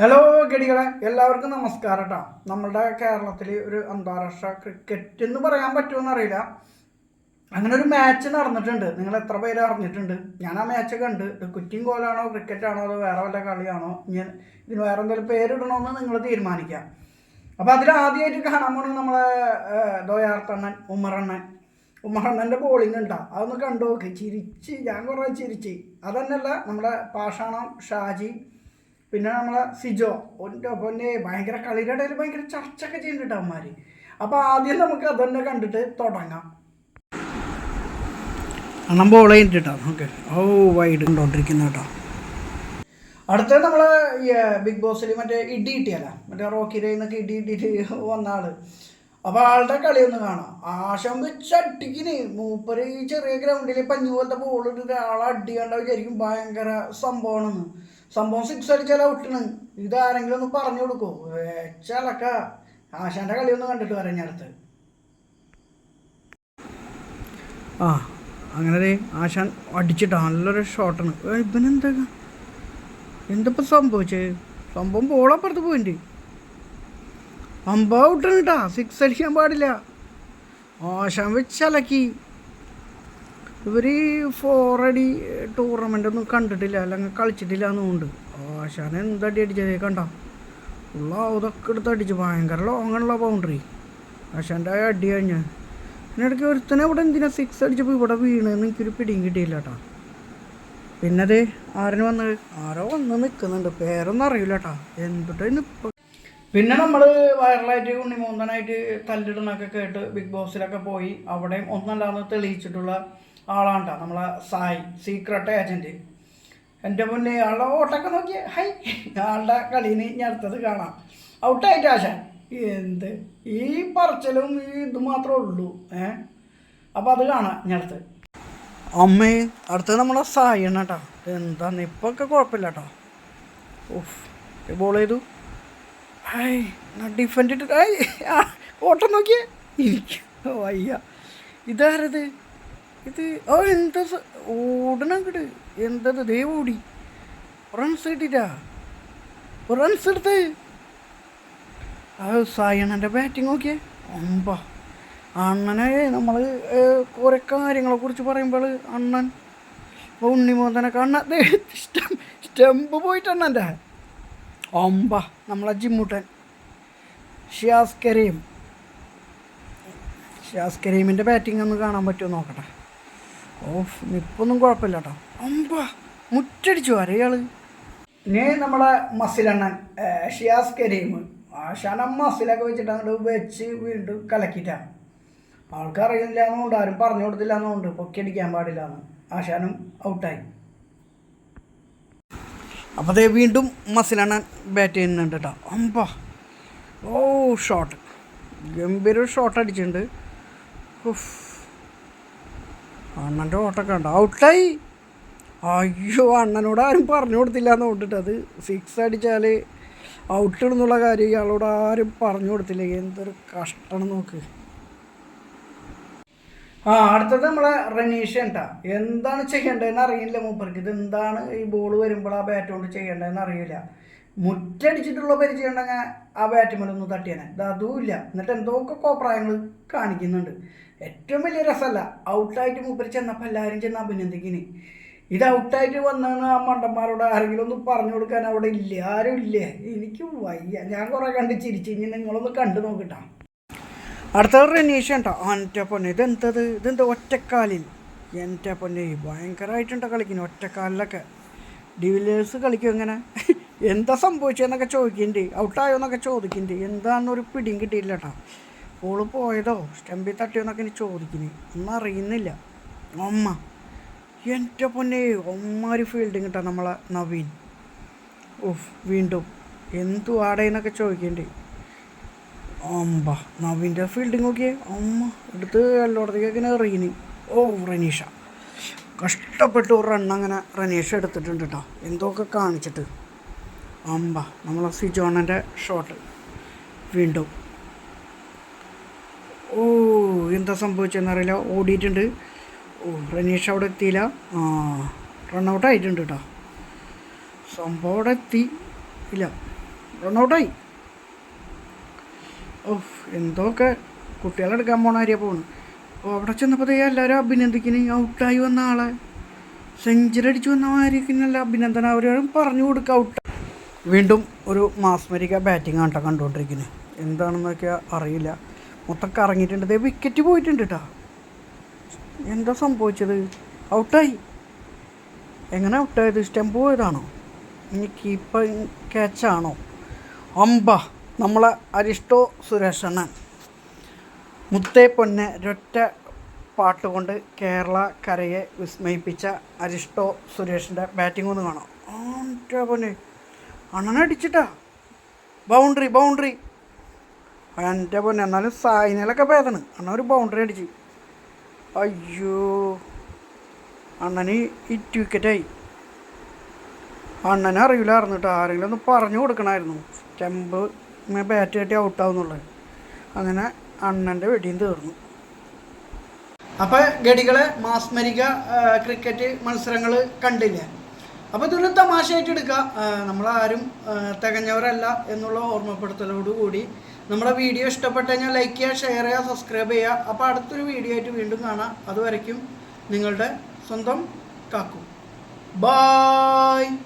Hello ഗഡികളെ. എല്ലാവർക്കും നമസ്കാരം കേട്ടോ നമ്മുടെ കേരളത്തിൽ ഒരു അന്താരാഷ്ട്ര ക്രിക്കറ്റ് എന്ന് പറയാൻ പറ്റുമെന്ന് അറിയില്ല. അങ്ങനെ ഒരു മാച്ച് നടന്നിട്ടുണ്ട്. നിങ്ങൾ എത്ര പേര് അറിഞ്ഞിട്ടുണ്ട്? ഞാൻ ആ മാച്ച് കണ്ട്. കുറ്റിയും കോലാണോ ക്രിക്കറ്റാണോ അതോ വേറെ വല്ല കളിയാണോ? ഞാൻ ഇതിന് വേറെ എന്തെങ്കിലും പേരിടണമെന്ന് നിങ്ങൾ തീരുമാനിക്കാം. അപ്പോൾ അതിൽ ആദ്യമായിട്ട് കാണാൻ പോണത് നമ്മളെ ദോയാർത്തണ്ണൻ ഉമ്മറണ്ണൻ ഉമ്മറണ്ണന്റെ ബോളിംഗ് ഉണ്ടാ? അതൊന്ന് കണ്ടു നോക്ക്. ചിരിച്ച് ഞാൻ കുറേ ചിരിച്ച്. അതന്നെയല്ല നമ്മുടെ പാഷാണം ഷാജി. പിന്നെ നമ്മളെ സിജോ ഒന്റെ പൊന്നെ ഭയങ്കര കളിയുടെ ഭയങ്കര ചർച്ചയൊക്കെ ചെയ്യുന്നുണ്ട് അവന്മാർ അപ്പോൾ ആദ്യം നമുക്ക് അതന്നെ കണ്ടിട്ട് തുടങ്ങാം. അണ്ണം ബോൾ ചെയ്തിട്ടാ ഓക്കെ. ഓ വൈഡ് കണ്ടോണ്ടിരിക്കുന്ന കേട്ടോ. അടുത്തത് നമ്മൾ ബിഗ് ബോസിൽ മറ്റേ ഇടി കിട്ടിയല്ല? മറ്റേ റോക്കിയിൽ നിന്നൊക്കെ ഇടി ഇട്ടിട്ട് വന്ന ആൾ. അപ്പോൾ ആളുടെ കളി ഒന്ന് കാണാം. ആശം വെച്ച് അടിക്കിന്. മൂപ്പര് ഈ ചെറിയ ഗ്രൗണ്ടിൽ പഞ്ഞു പോലത്തെ ബോൾ ഇട്ടിട്ട് ആളെ അടി കണ്ട വിചാരിക്കും. ഭയങ്കര സംഭവമാണെന്ന് സംഭവം സിക്സ് അടിച്ചാൽ ഔട്ടാണ് ഇതാരെങ്കിലും ഒന്ന് പറഞ്ഞു കൊടുക്കൂ. വെച്ചലക്ക ആശാന്റെ കളി ഒന്ന് കണ്ടിട്ട് വരാം ഞാൻ അടുത്ത്. ആ അങ്ങനെ ആശാൻ അടിച്ചിട്ടാ നല്ലൊരു ഷോട്ടാണ് ഇവനെന്താ? എന്തപ്പോൾ സംഭവിച്ചത് സംഭവം ബോളപ്പുറത്ത് പോയിട്ടുണ്ട് അമ്പ ഔട്ടാണ് കേട്ടാ സിക്സ് അടിക്കാൻ പാടില്ല. ആശാൻ വെച്ചലക്കി. ഇവർ ഫോറടി ടൂർണമെന്റ് ഒന്നും കണ്ടിട്ടില്ല അല്ലെങ്കിൽ കളിച്ചിട്ടില്ല എന്നുകൊണ്ട് ആശാൻ എന്തടി അടിച്ചത് കണ്ട? ഉള്ള ഇതൊക്കെ എടുത്ത് അടിച്ചു. ഭയങ്കര ലോങ്ങുള്ള ബൗണ്ടറി ആശാന്റെ അടി കഴിഞ്ഞ്. അതിനിടയ്ക്ക് ഒരുത്തനെ ഇവിടെ എന്തിനാ സിക്സ് അടിച്ചപ്പോൾ ഇവിടെ വീണെന്ന് എനിക്കൊരു പിടിയും കിട്ടിയില്ല കേട്ടാ പിന്നെ ആരും വന്നത് ആരോ വന്ന് നിൽക്കുന്നുണ്ട് പേരൊന്നും അറിയില്ല കേട്ടാ എന്തിട്ട് ഇപ്പം? പിന്നെ നമ്മൾ വൈറലായിട്ട് ഉണ്ണിമൂന്തനായിട്ട് തല്ലിടണൊക്കെ കേട്ട് ബിഗ് ബോസിലൊക്കെ പോയി. അവിടെയും ഒന്നല്ലാന്ന് തെളിയിച്ചിട്ടുള്ള ആളാണ് നമ്മളെ സായി സീക്രട്ട് ഏജന്റ് എന്റെ മുന്നേ ആളുടെ ഓട്ടൊക്കെ നോക്കി ഹൈ ആളുടെ കളീന് ഞാൻ അടുത്തത് കാണാം. ഔട്ടായിട്ട് ആശാൻ എന്ത്? ഈ പറച്ചിലും ഈ ഇത് മാത്രമേ ഉള്ളൂ ഏ? അപ്പോൾ അത് കാണാം ഞാൻ അടുത്ത്. അമ്മേ അടുത്തത് നമ്മളെ സായി ആണ് കേട്ടോ. എന്താന്ന് ഇപ്പൊ ഒക്കെ കുഴപ്പമില്ല കേട്ടോ ഓഫ് ബോൾ ചെയ്തു ഹായ് ഡിഫൻഡ് ആ, ഓട്ടം നോക്കിയേ. ഇരിക്കും വയ്യ. ഇതാരത്? ഇത് ഓ എന്താ ഓടണം കിട് എന്തത് ദേ ഓടി. റൺസ് കിട്ടിട്ടാ റൺസ് എടുത്ത്. ആ സായണന്റെ ബാറ്റിംഗ് നോക്കിയേ. അമ്പാ. അണ്ണനെ നമ്മൾ കുറേ കാര്യങ്ങളെ കുറിച്ച് പറയുമ്പോൾ അണ്ണൻ ഉണ്ണിമോന്തനൊക്കെ അണ്ണ സ്റ്റം സ്റ്റെമ്പ് പോയിട്ട് അണ്ണന്റെ ഒമ്പ നമ്മളെ ജിമ്മുട്ടൻ. ഷിയാസ് കരീം. ഷിയാസ് കരീമിന്റെ ബാറ്റിംഗ് ഒന്ന് കാണാൻ പറ്റുമോ നോക്കട്ടെ. ഓഫ് നിപ്പൊന്നും കുഴപ്പമില്ല കേട്ടോ അമ്പാ മുറ്റടിച്ചു അരയാൾ ഇനി നമ്മളെ മസിലണ്ണൻ ഷിയാസ് കരീം. ആശാന മസിലൊക്കെ വെച്ചിട്ട് അങ്ങോട്ട് വെച്ച് വീണ്ടും കലക്കിയിട്ടാണ് ആൾക്കറിയില്ല എന്നുകൊണ്ട് ആരും പറഞ്ഞു കൊടുത്തില്ല എന്നുകൊണ്ട് പൊക്കിയടിക്കാൻ പാടില്ല എന്ന് ആശാനും ഔട്ടായി. അപ്പോൾ അതേ വീണ്ടും മസിലണ്ണൻ ബാറ്റ് ചെയ്യുന്നുണ്ട് കേട്ടോ അമ്പ ഓ ഷോട്ട് ഗംഭീര ഷോട്ട് അടിച്ചിട്ടുണ്ട്. ഉഫ്. അണ്ണന്റെ ഓട്ടൊക്കെ ഉണ്ട് ഔട്ടായി. അയ്യോ അണ്ണനോട് ആരും പറഞ്ഞു കൊടുത്തില്ല എന്ന് കൊണ്ടിട്ട് അത് സിക്സ് അടിച്ചാൽ ഔട്ട് എന്നുള്ള കാര്യം ഇയാളോട് ആരും പറഞ്ഞു കൊടുത്തില്ല. എന്തൊരു കഷ്ടം നോക്ക്. ആ അടുത്തത് നമ്മളെ റനീഷ ഉണ്ടാ എന്താണ് ചെയ്യേണ്ടതെന്ന് അറിയില്ല മൂപ്പർക്ക്. ഇത് എന്താണ് ഈ ബോൾ വരുമ്പോൾ ആ ബാറ്റ് കൊണ്ട് ചെയ്യേണ്ടതെന്ന് അറിയില്ല. മുറ്റടിച്ചിട്ടുള്ള പരിചയം ഉണ്ടെങ്കിൽ ആ ബാറ്റുമേലൊന്ന് തട്ടിയാനെ. ഇത് അതുമില്ല എന്നിട്ട് എന്തൊക്കെ കോപ്രായങ്ങൾ കാണിക്കുന്നുണ്ട്. ഏറ്റവും വലിയ രസമല്ല. ഔട്ടായിട്ട് മൂപ്പര് ചെന്നപ്പോൾ എല്ലാവരും ചെന്ന് അഭിനന്ദിക്കിന്. ഇത് ഔട്ടായിട്ട് വന്നാണ് ആ മണ്ടന്മാരോട് ആരെങ്കിലും ഒന്ന് പറഞ്ഞു കൊടുക്കാൻ അവിടെ ഇല്ല? ആരും ഇല്ല? എനിക്ക് വയ്യ. ഞാൻ കുറേ കണ്ട് ചിരിച്ചു. ഇനി നിങ്ങളൊന്ന് കണ്ടു നോക്കിട്ടാ. അടുത്തത് റനീഷ ഉണ്ടോ എന്റെ പൊന്നെ. ഇതെന്തത്? ഇതെന്ത് ഒറ്റക്കാലിൽ? എന്റെ പൊന്നെ. ഭയങ്കരമായിട്ടുണ്ടോ കളിക്കുന്നു ഒറ്റക്കാലിലൊക്കെ. ഡിവിലേഴ്സ് കളിക്കും ഇങ്ങനെ എന്താ സംഭവിച്ചതെന്നൊക്കെ ചോദിക്കുന്നുണ്ട് ഔട്ടായോ എന്നൊക്കെ ചോദിക്കുന്നുണ്ട് എന്താണെന്നൊരു പിടിയും കിട്ടിയില്ല കേട്ടോ ഓൾ പോയതോ സ്റ്റമ്പിൽ തട്ടിയോ എന്നൊക്കെ എനിക്ക് ചോദിക്കുന്നു ഒന്നും അറിയുന്നില്ല. അമ്മ എന്റെ പൊന്നെ ഒമ്മാരി ഫീൽഡിങ് കിട്ടാ നമ്മളെ നവീൻ. ഓഫ് വീണ്ടും. എന്തു ആടേന്നൊക്കെ ചോദിക്കണ്ടേ. അമ്പ നവീന്റെ ഫീൽഡിങ് നോക്കിയേ. അമ്മ എടുത്ത് എല്ലായിടത്തേക്ക് എറിയിന് ഓ റനീഷ. കഷ്ടപ്പെട്ട് ഒരു റൺ അങ്ങനെ റനീഷ എടുത്തിട്ടുണ്ട് കേട്ടോ എന്തൊക്കെ കാണിച്ചിട്ട്. അമ്പ. നമ്മൾ സി ജോണന്റെ ഷോട്ട് വീണ്ടും. ഓ എന്താ സംഭവിച്ചതെന്നറിയില്ല ഓടിയിട്ടുണ്ട്. ഓ റനീഷ് അവിടെ എത്തിയില്ല. ആ റൺ ഔട്ട് ആയിട്ടുണ്ട് കേട്ടോ സംഭവം അവിടെ എത്തി. ഇല്ല. റണ്ണൗട്ടായി ഓ എന്തൊക്കെ. കുട്ടികളെടുക്കാൻ പോണ കാര്യമാണ് പോകുന്നു അപ്പോൾ അവിടെ ചെന്നപ്പോൾ എല്ലാവരും അഭിനന്ദിക്കുന്നു. ഔട്ടായി വന്ന ആളെ. സെഞ്ചുറി അടിച്ചു വന്ന മാതിരിക്കുന്നല്ല അഭിനന്ദനം. അവരും പറഞ്ഞു കൊടുക്കുക ഔട്ട് വീണ്ടും ഒരു മാസ്മരിക ബാറ്റിംഗ് ആട്ടോ കണ്ടുകൊണ്ടിരിക്കുന്നത് എന്താണെന്നൊക്കെ അറിയില്ല. മൊത്തം കറങ്ങിയിട്ടുണ്ട്. ദേ വിക്കറ്റ് പോയിട്ടുണ്ട് കേട്ടോ എന്താ സംഭവിച്ചത്? ഔട്ടായി എങ്ങനെ ഔട്ടായത് സ്റ്റെമ്പ് പോയതാണോ? ഇനി കീപ്പർ ക്യാച്ചാണോ അമ്പ നമ്മളെ അരിഷ്ടോ സുരേഷ് അണ്ണൻ. മുത്തേ പൊന്നെ പാട്ട് കൊണ്ട് കേരള കരയെ വിസ്മയിപ്പിച്ച അരിഷ്ടോ സുരേഷിന്റെ ബാറ്റിംഗ് ഒന്ന് കാണാം. പൊന്നെ. അണ്ണനടിച്ചിട്ടാ. ബൗണ്ടറി ബൗണ്ടറി എന്റെ പൊന്നെ എന്നാലും സായിനലൊക്കെ ഭേദമാണ്. അണ്ണൻ ഒരു ബൗണ്ടറി അടിച്ച്. അയ്യോ. അണ്ണന് ഇറ്റ് വിക്കറ്റായി അണ്ണനെ അറിയില്ലായിരുന്നു കേട്ടോ. ആരെങ്കിലും ഒന്ന് പറഞ്ഞു കൊടുക്കണമായിരുന്നു സ്റ്റെമ്പ് ബാറ്റ് കെട്ടി ഔട്ടാവുന്നുള്ളത് അങ്ങനെ അണ്ണന്റെ വെടിയും തീർന്നു. അപ്പോൾ ഗടികളെ മാസ്മരിക ക്രിക്കറ്റ് മത്സരങ്ങൾ കണ്ടില്ലേ? അപ്പോൾ ഇതൊരു തമാശയായിട്ട് എടുക്കാം. ആ, നമ്മളാരും തികഞ്ഞവരല്ല എന്നുള്ള ഓർമ്മപ്പെടുത്തലോട് കൂടി നമ്മുടെ വീഡിയോ ഇഷ്ടപ്പെട്ട് കഴിഞ്ഞാൽ ലൈക്ക് ചെയ്യുക ഷെയർ ചെയ്യുക സബ്സ്ക്രൈബ് ചെയ്യുക. അപ്പോൾ അടുത്തൊരു വീഡിയോ ആയിട്ട് വീണ്ടും കാണാം. അതുവരയ്ക്കും നിങ്ങളുടെ സ്വന്തം കാക്കു. ബായ്